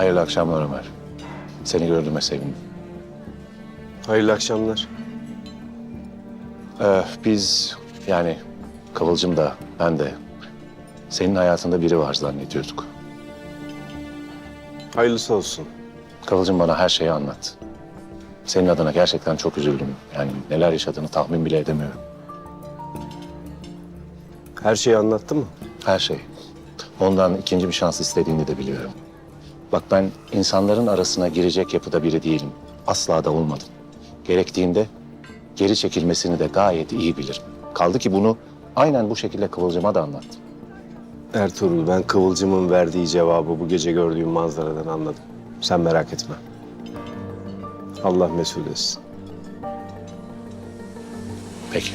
Hayırlı akşamlar Ömer. Seni gördüğüme sevindim. Hayırlı akşamlar. Ee, biz yani Kıvılcım da ben de senin hayatında biri var zannediyorduk. Hayırlısı olsun. Kıvılcım bana her şeyi anlattı. Senin adına gerçekten çok üzüldüm. Yani neler yaşadığını tahmin bile edemiyorum. Her şeyi anlattı mı? Her şey. Ondan ikinci bir şans istediğini de biliyorum. Bak ben insanların arasına girecek yapıda biri değilim. Asla da olmadım. Gerektiğinde geri çekilmesini de gayet iyi bilirim. Kaldı ki bunu aynen bu şekilde Kıvılcım'a da anlattım. Ertuğrul, ben Kıvılcım'ın verdiği cevabı bu gece gördüğüm manzaradan anladım. Sen merak etme. Allah mesul etsin. Peki.